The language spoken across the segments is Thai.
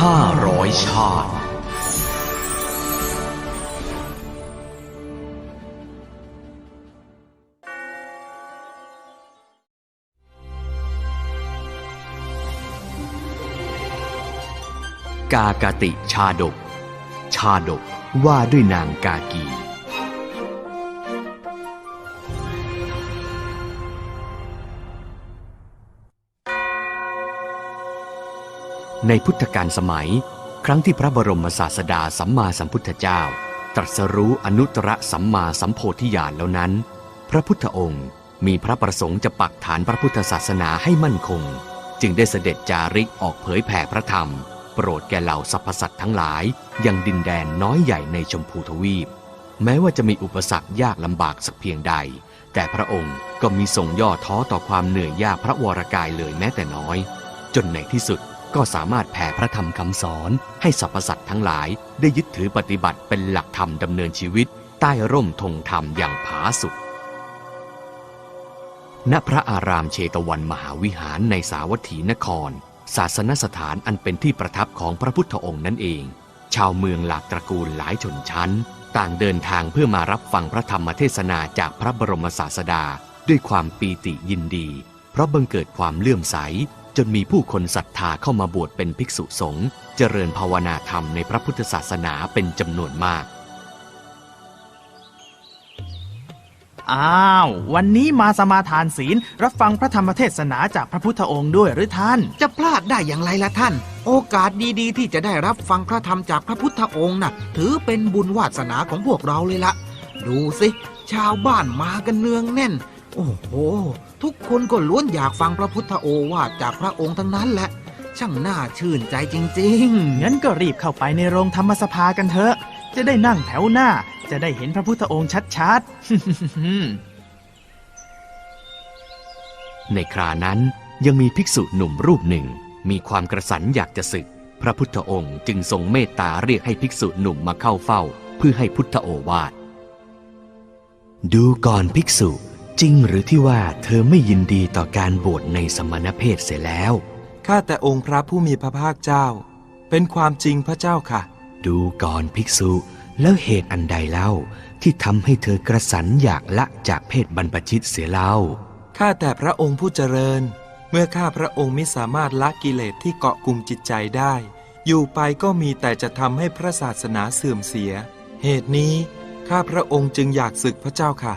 ห้าร้อยชาติ กากติชาดก ชาดกว่าด้วยนางกากี ในพุทธกาลสมัย ครั้งที่พระบรมศาสดาสัมมาสัมพุทธเจ้า ตรัสรู้อนุตตรสัมมาสัมโพธิญาณแล้วนั้น พระพุทธองค์มีพระประสงค์จะปักฐานพระพุทธศาสนาให้มั่นคง จึงได้เสด็จจาริกออกเผยแผ่พระธรรม โปรดแก่เหล่าสรรพสัตว์ทั้งหลายยังดินแดนน้อยใหญ่ในชมพูทวีป แม้ว่าจะมีอุปสรรคยากลำบากสักเพียงใด แต่พระองค์ก็มีทรงย่อท้อต่อความเหนื่อยยากพระวรากายเลยแม้แต่น้อย จนในที่สุด ก็สามารถแผ่พระธรรมคำสอนให้สรรพสัตว์ทั้งหลายได้ยึดถือปฏิบัติเป็นหลักธรรมดำเนินชีวิต ใต้ร่มธงธรรมอย่างผาสุกณพระอารามเชตวันมหาวิหารในสาวัตถีนคร ศาสนสถานอันเป็นที่ประทับของพระพุทธองค์นั่นเอง ชาวเมืองหลากตระกูลหลายชนชั้น ต่างเดินทางเพื่อมารับฟังพระธรรมเทศนาจากพระบรมศาสดา ด้วยความปีติยินดี เพราะบังเกิดความเลื่อมใส จนมีผู้คนศรัทธาเข้ามาบวชเป็นภิกษุสงฆ์เจริญภาวนาธรรมในพระพุทธศาสนาเป็นจำนวนมาก อ้าว วันนี้มาสมาทานศีล รับฟังพระธรรมเทศนาจากพระพุทธองค์ด้วยหรือท่าน จะพลาดได้อย่างไรล่ะท่าน โอกาสดีๆ ที่จะได้รับฟังพระธรรมจากพระพุทธองค์น่ะ ถือเป็นบุญวาสนาของพวกเราเลยละดูสิ ชาวบ้านมากันเนืองแน่น โอ้โห ทุกคนก็ล้วนอยากฟังพระพุทธโอวาทจากพระองค์ทั้งนั้นแหละ ช่างน่าชื่นใจจริงๆ งั้นก็รีบเข้าไปในโรงธรรมสภากันเถอะ จะได้นั่งแถวหน้า จะได้เห็นพระพุทธองค์ชัดๆ ในครานั้นยังมีภิกษุหนุ่มรูปหนึ่ง มีความกระสันอยากจะศึก พระพุทธองค์จึงทรงเมตตาเรียกให้ภิกษุหนุ่มมาเข้าเฝ้า เพื่อให้พุทธโอวาท ดูก่อนภิกษุ จริงหรือที่ว่าเธอไม่ยินดีต่อการบวชในสมณเพศเสียแล้ว ข้าแต่องค์พระผู้มีพระภาคเจ้า เป็นความจริงพระเจ้าค่ะ ดูก่อนภิกษุ แล้วเหตุอันใดเล่า ที่ทำให้เธอกระสันอยากละจากเพศบรรพชิตเสียเล่า ข้าแต่พระองค์ผู้เจริญ เมื่อข้าพระองค์ไม่สามารถละกิเลสที่เกาะกลุ่มจิตใจได้ อยู่ไปก็มีแต่จะทำให้พระศาสนาเสื่อมเสีย เหตุนี้ข้าพระองค์จึงอยากศึกพระเจ้าค่ะ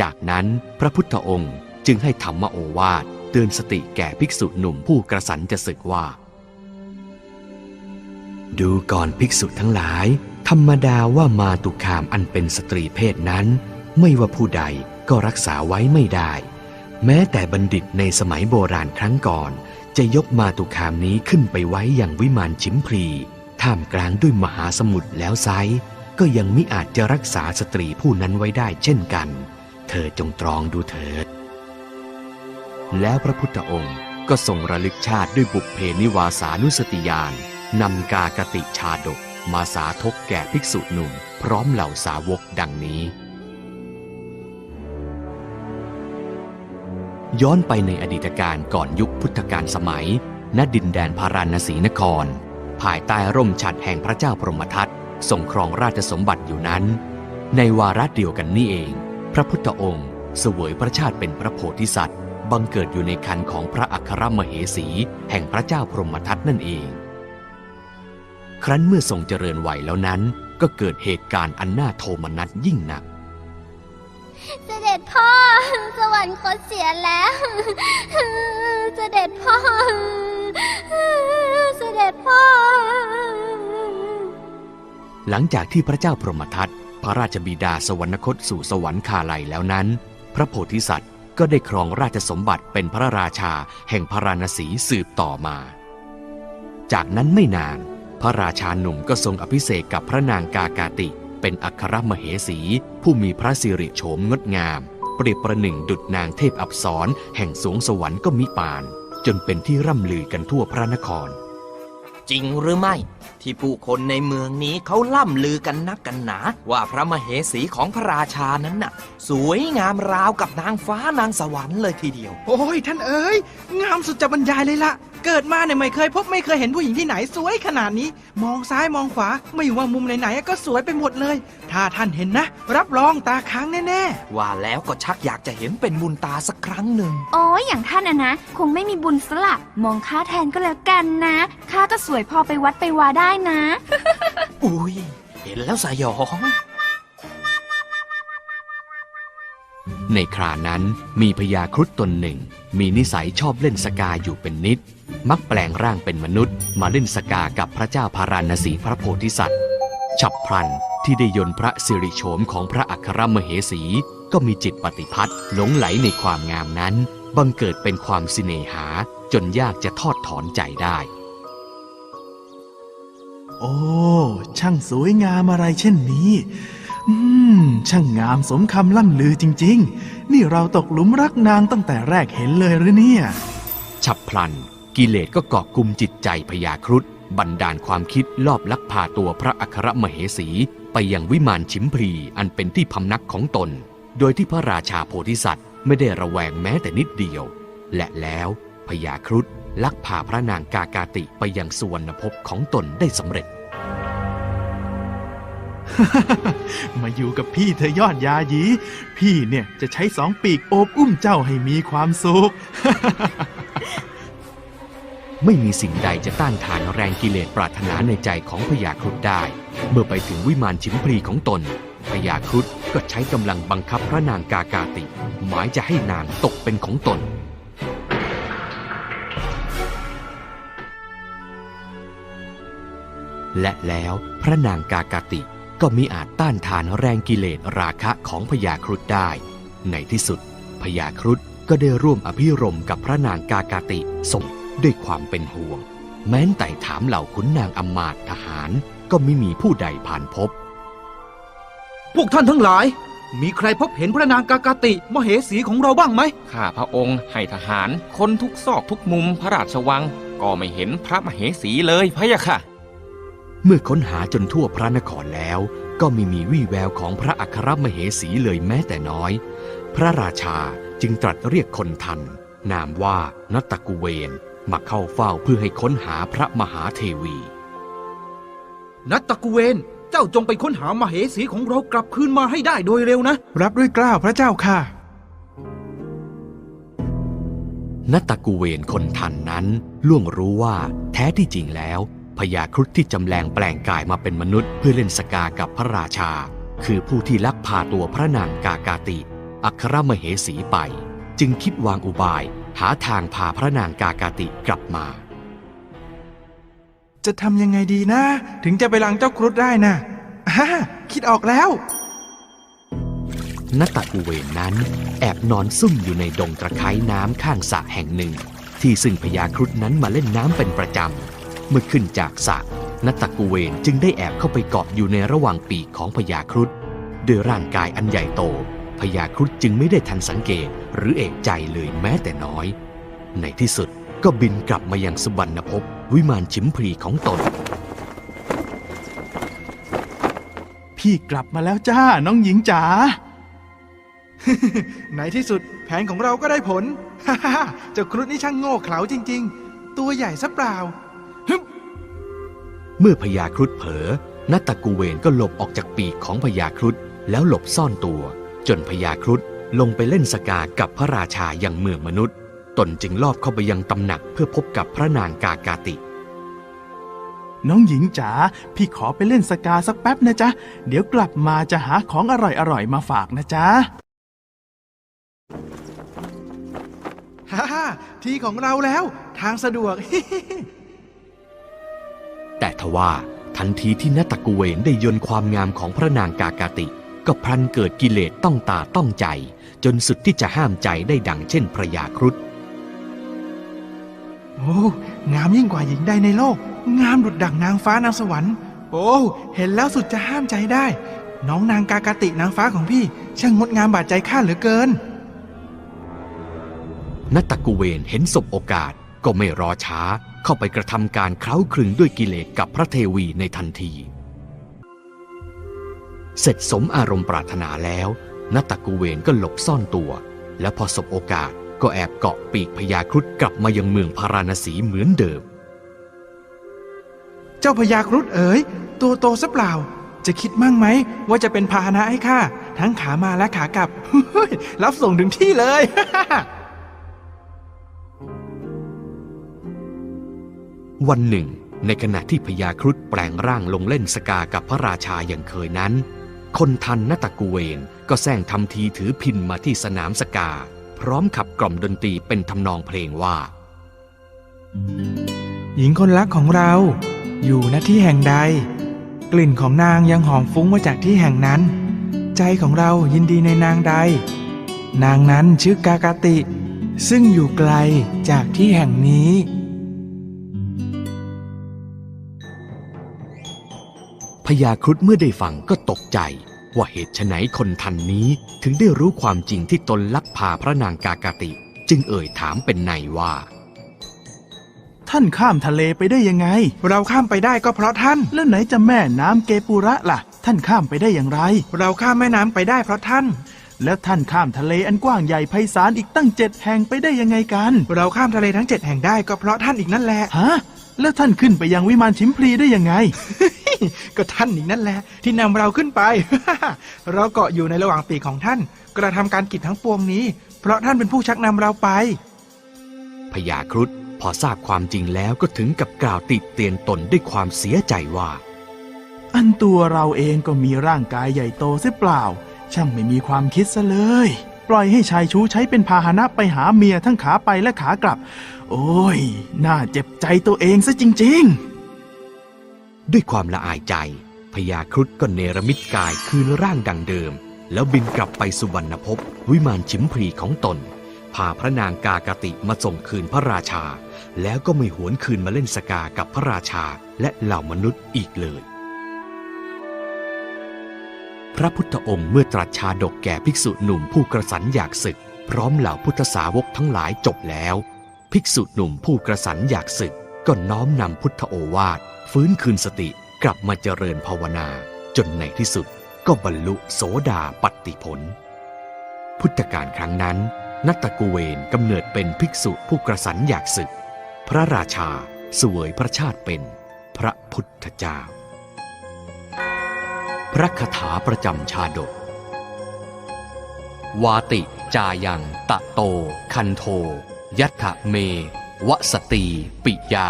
จากนั้นพระพุทธองค์จึงให้ธรรมโอวาทเตือนสติแก่ภิกษุหนุ่มผู้กระสันจะศึกว่า ดูก่อนภิกษุทั้งหลาย ธรรมดาว่ามาตุคามอันเป็นสตรีเพศนั้น ไม่ว่าผู้ใดก็รักษาไว้ไม่ได้ แม้แต่บัณฑิตในสมัยโบราณครั้งก่อน จะยกมาตุคามนี้ขึ้นไปไว้อย่างวิมานชิมพลีท่ามกลางด้วยมหาสมุทรแล้วไซก็ยังมิอาจจะรักษาสตรีผู้นั้นไว้ได้เช่นกัน เธอจงตรองดูเถิด แล้วพระพุทธองค์ก็ทรงระลึกชาติด้วยบุพเพนิวาสานุสติญาณนำกากติชาดกมาสาธกแก่ภิกษุหนุ่ม พร้อมเหล่าสาวกดังนี้ ย้อนไปในอดีตการก่อนยุคพุทธกาลสมัย ณดินแดนพาราณสีนคร ภายใต้ร่มฉัดแห่งพระเจ้าพรหมทัตทรงครองราชสมบัติอยู่นั้น ในวาระเดียวกันนี่เอง พระพุทธองค์เสวยพระชาติเป็นพระโพธิสัตว์ บังเกิดอยู่ในคันของพระอัครมเหสี แห่งพระเจ้าพรหมทัตนั่นเอง ครั้นเมื่อทรงเจริญวัยแล้วนั้นก็เกิดเหตุการณ์อันน่าโทมนัสยิ่งหนัก เสด็จพ่อ สวรรคตเสียแล้ว เสด็จพ่อ เสด็จพ่อ หลังจากที่พระเจ้าพรหมทัต พระราชบิดาสวรรคตสู่สวรรคาลัยแล้วนั้น พระโพธิสัตว์ก็ได้ครองราชสมบัติเป็นพระราชาแห่งพระราณสีสืบต่อมา จากนั้นไม่นาน พระราชาหนุ่มก็ทรงอภิเษกกับพระนางกากาติ เป็นอัครมเหสี ผู้มีพระสิริโฉมงดงาม เปรียบประหนึ่งดุจนางเทพอับสรแห่งสวงสวรรค์ก็มิปาน จนเป็นที่ร่ำลือกันทั่วพระนคร จริงหรือไม่ ที่ผู้คนในเมืองนี้เขาล่ำลือกันนักกันหนา ว่าพระมเหสีของพระราชานั้นน่ะ สวยงามราวกับนางฟ้านางสวรรค์เลยทีเดียว โอ้ยท่านเอ๋ยงามสุดจะบรรยายเลยละ เกิดมาเนี่ยไม่เคยพบไม่เคยเห็นผู้หญิงที่ไหนสวยขนาดนี้ มองซ้ายมองขวา ไม่ว่ามุมไหนๆก็สวยไปหมดเลย ถ้าท่านเห็นนะ รับรองตาค้างแน่ว่าแล้วก็ชักอยากจะเห็นเป็นบุญตาสักครั้งหนึ่งโอ้ยอย่างท่านอะนะ คงไม่มีบุญสละมองข้าแทนก็แล้วกันนะข้าก็สวยพอไปวัดไปวาได้นะ อุ้ยเห็นแล้วสยอง ในครานั้นมีพญาครุฑตนหนึ่ง มีนิสัยชอบเล่นสกาอยู่เป็นนิด มักแปลงร่างเป็นมนุษย์ มาเล่นสกากับพระเจ้าพาราณสีพระโพธิสัตว์ ฉับพลันที่ได้ยนพระสิริโฉมของพระอัครมเหสี ก็มีจิตปฏิพัทธ์หลงไหลในความงามนั้น บังเกิดเป็นความสิเนหาจนยากจะทอดถอนใจได้ โอ้ ช่างสวยงามอะไรเช่นนี้ อืม ช่างงามสมคำล่ำลือจริง ๆ นี่เราตกหลุมรักนางตั้งแต่แรกเห็นเลยหรือเนี่ย ฉับพลัน กิเลสก็เกาะกลุ่มจิตใจพญาครุฑบันดาลความคิดลอบลักพาตัวพระอัครมเหสี ไปยังวิมานชิมพลีอันเป็นที่พำนักของตน โดยที่พระราชาโพธิสัตว์ไม่ได้ระแวงแม้แต่นิดเดียว และแล้วพญาครุฑลักพาพระนางกากาติไปยังสุวรรณภพของตนได้สำเร็จ มาอยู่กับพี่เธอยอดยาหยี พี่เนี่ยจะใช้สองปีกโอบอุ้มเจ้าให้มีความสุข ไม่มีสิ่งใดจะต้านทานแรงกิเลสปรารถนาในใจของพญาครุฑได้ เมื่อไปถึงวิมานชิมพลีของตนพญาครุฑก็ใช้กำลังบังคับพระนางกากาติ หมายจะให้นางตกเป็นของตนและแล้วพระนางกากาติ ก็มิอาจต้านทานแรงกิเลสราคะของพญาครุฑได้ ในที่สุดพญาครุฑก็ได้ร่วมอภิรมย์กับพระนางกากาติส่งด้วยความเป็นห่วง แม้นแต่ถามเหล่าขุนนางอำมาตย์ทหารก็ไม่มีผู้ใดผ่านพบ พวกท่านทั้งหลาย มีใครพบเห็นพระนางกากาติมเหสีของเราบ้างไหม ข้าพระองค์ให้ทหาร คนทุกซอกทุกมุมพระราชวัง ก็ไม่เห็นพระมเหสีเลยพะยะค่ะ เมื่อค้นหาจนทั่วพระนครแล้ว ก็ไม่มีวี่แววของพระอัครมเหสีเลยแม้แต่น้อย พระราชาจึงตรัสเรียกคนทัน นามว่านัตตกุเวนมาเข้าเฝ้าเพื่อให้ค้นหาพระมหาเทวี นัตตะกุเวน เจ้าจงไปค้นหามเหสีของเรากลับคืนมาให้ได้โดยเร็วนะ รับด้วยเกล้าวพระเจ้าค่ะนัตตกุเวนคนทันนั้นล่วงรู้ว่าแท้ที่จริงแล้ว พญาครุฑที่จำแรงแปลงกายมาเป็นมนุษย์ เพื่อเล่นสกากับพระราชา คือผู้ที่ลักพาตัวพระนางกากาติ อัครมเหสีไป จึงคิดวางอุบายหาทางพาพระนางกากาติกลับมา จะทำยังไงดีนะ ถึงจะไปลังเจ้าครุฑได้นะอ่าคิดออกแล้วนัตตะกุเวนนั้น แอบนอนซุ่มอยู่ในดงตะไคร้น้ำข้างสระแห่งหนึ่ง ที่ซึ่งพญาครุฑนั้นมาเล่นน้ำเป็นประจำ เมื่อขึ้นจากสระนัตตะกุเวนจึงได้แอบเข้าไปเกาะอยู่ในระหว่างปีกของพญาครุฑด้วยร่างกายอันใหญ่โตพญาครุฑจึงไม่ได้ทันสังเกตหรือเอกใจเลยแม้แต่น้อย ในที่สุดก็บินกลับมายังสุวรรณภพวิมานชิมพลีของตน พี่กลับมาแล้วจ้า น้องหญิงจ๋า ในที่สุดแผนของเราก็ได้ผล เจ้าครุฑนี่ช่างโง่เขลาจริง ๆ ตัวใหญ่ซะเปล่า เมื่อพญาครุฑเผลอนัตตะกูเวนก็หลบออกจากปีกของพญาครุฑแล้วหลบซ่อนตัว จนพญาครุฑลงไปเล่นสกากับพระราชาอย่างเมืองมนุษย์ ตนจึงลอบเข้าไปยังตำหนักเพื่อพบกับพระนางกากาติ น้องหญิงจ๋าพี่ขอไปเล่นสกาสักแป๊บนะจ๊ะ เดี๋ยวกลับมาจะหาของอร่อยๆมาฝากนะจ๊ะฮ่าฮ่าที่ของเราแล้ว ทางสะดวก แต่ทว่าทันทีที่นัตตะกูเวนได้ยนต์ความงามของพระนางกากาติ ก็พลันเกิดกิเลสต้องตาต้องใจ จนสุดที่จะห้ามใจได้ดังเช่นพระยาครุฑโอ้งามยิ่งกว่าหญิงใดในโลก งามดุดดั่งนางฟ้านางสวรรค์โอ้เห็นแล้วสุดจะห้ามใจได้ น้องนางกากาตินางฟ้าของพี่ ช่างงดงามบาดใจข้าเหลือเกินนัตตะกูเวนเห็นสบโอกาสก็ไม่รอช้า เข้าไปกระทำการเคล้าคลึงด้วยกิเลสกับพระเทวีในทันที เสร็จสมอารมณ์ปรารถนาแล้วนัตตะกูเวนก็หลบซ่อนตัว และพอสบโอกาสก็แอบเกาะปีกพญาครุฑกลับมายังเมืองพาราณสีเหมือนเดิม เจ้าพญาครุฑเอ๋ยตัวโตซะเปล่า จะคิดมั่งไหม ว่าจะเป็นพาหนะให้ข้าทั้งขามาและขากลับรับส่งถึงที่เลย วันหนึ่ง ในขณะที่พญาครุฑแปลงร่างลงเล่นสกากับพระราชาอย่างเคยนั้น คนทันนตะกูเวนก็แซงทำทีถือพินมาที่สนามสกา พร้อมขับกล่อมดนตรีเป็นทำนองเพลงว่า หญิงคนรักของเรา อยู่ณที่แห่งใด กลิ่นของนางยังหอมฟุ้งมาจากที่แห่งนั้น ใจของเรายินดีในนางใด นางนั้นชื่อกากาติ ซึ่งอยู่ไกลจากที่แห่งนี้ ญาครุฑเมื่อได้ฟังก็ตกใจ ว่าเหตุไฉนคนทันนี้ถึงได้รู้ความจริงที่ตนลักพาพระนางกากาติ จึงเอ่ยถามเป็นในว่า ท่านข้ามทะเลไปได้ยังไง เราข้ามไปได้ก็เพราะท่าน แล้วไหนจะแม่น้ำเกปุระล่ะ ท่านข้ามไปได้อย่างไร เราข้ามแม่น้ำไปได้เพราะท่าน แล้วท่านข้ามทะเลอันกว้างใหญ่ไพศาลอีกตั้งเจ็ดแห่งไปได้ยังไงกัน เราข้ามทะเลทั้งเจ็ดแห่งได้ก็เพราะท่านอีกนั่นแหละ ฮะ แล้วท่านขึ้นไปยังวิมานชิมพลีได้ยังไง ก็ท่านอีกนั่นแหละ ที่นำเราขึ้นไป เราเกาะอยู่ในระหว่างปีกของท่าน กระทำการกิจทั้งปวงนี้ เพราะท่านเป็นผู้ชักนำเราไปพญาครุฑพอทราบความจริงแล้วก็ถึงกับกล่าวติดเตียนตนด้วยความเสียใจว่า อันตัวเราเองก็มีร่างกายใหญ่โตเสียเปล่า ช่างไม่มีความคิดซะเลย ปล่อยให้ชายชู้ใช้เป็นพาหนะไปหาเมียทั้งขาไปและขากลับ โอ้ย น่าเจ็บใจตัวเองซะจริง ๆ ด้วยความละอายใจพญาครุฑก็เนรมิตกายคืนร่างดังเดิม แล้วบินกลับไปสุวรรณภพวิมานชิมพรีของตน พาพระนางกากติมาส่งคืนพระราชา แล้วก็ไม่หวนคืนมาเล่นสกากับพระราชาและเหล่ามนุษย์อีกเลย พระพุทธองค์เมื่อตรัสชาดกแก่ภิกษุหนุ่มผู้กระสันอยากศึก พร้อมเหล่าพุทธสาวกทั้งหลายจบแล้ว ภิกษุหนุ่มผู้กระสันอยากศึก ก็น้อมนำพุทธโอวาทฟื้นคืนสติกลับมาเจริญภาวนา จนในที่สุดก็บรรลุโสดาปัตติผล พุทธกาลครั้งนั้น นัตตกูเวนกำเนิดเป็นภิกษุผู้กระสันอยากศึก พระราชาสวยพระชาติเป็นพระพุทธเจ้า พระคาถาประจำชาดก วาติจายังตะโต คันโท ยัตถะเม วสตีปิยา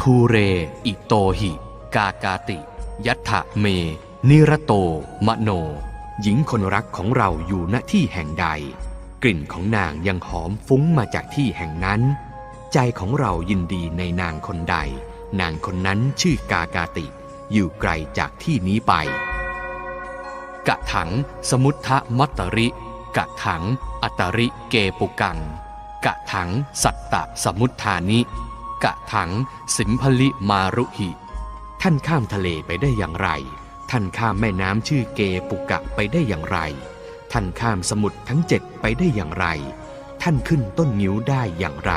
ทูเร อิโตหิ กากาติ ยัตถะเม นิรโต มโน หญิงคนรักของเราอยู่ณที่แห่งใด กลิ่นของนางยังหอมฟุ้งมาจากที่แห่งนั้น ใจของเรายินดีในนางคนใด นางคนนั้นชื่อกากาติ อยู่ไกลจากที่นี้ไป กะถัง สมุทธมัตตริ กะถัง อัตตริเกปุกัง กะถังสัตตะสมุทธานิ กะถังสิมพลิมารุหิ ท่านข้ามทะเลไปได้อย่างไร ท่านข้ามแม่น้ำชื่อเกปุกะไปได้อย่างไร ท่านข้ามสมุทรทั้งเจ็ดไปได้อย่างไร ท่านขึ้นต้นงิ้วได้อย่างไร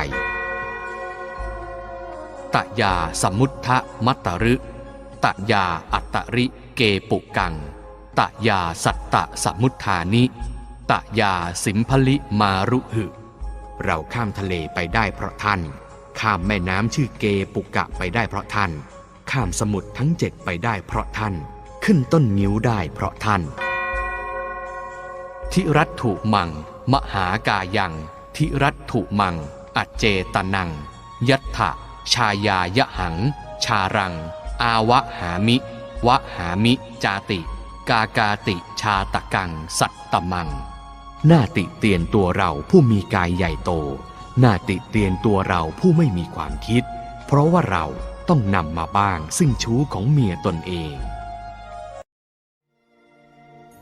ตะยาสมุทธมัตตรึตะยาอัตตริเกปุกัง ตะยาสัตตะสมุทธานิ ตะยาสิมพลิมารุหึ เราข้ามทะเลไปได้เพราะท่าน ข้ามแม่น้ำชื่อเกปุกะไปได้เพราะท่าน ข้ามสมุทรทั้งเจ็ดไปได้เพราะท่าน ขึ้นต้นงิ้วได้เพราะท่าน ทิรัตถุมัง มหากายัง ทิรัตถุมัง อัจเจตนัง ยัตถะชายายะหัง ชารัง อาวะหามิ วะหามิ จาติ กากาติชาตะกัง สัตตมัง หน้าติเตียนตัวเราผู้มีกายใหญ่โต หน้าติเตียนตัวเราผู้ไม่มีความคิด เพราะว่าเราต้องนำมาบ้างซึ่งชู้ของเมียตนเอง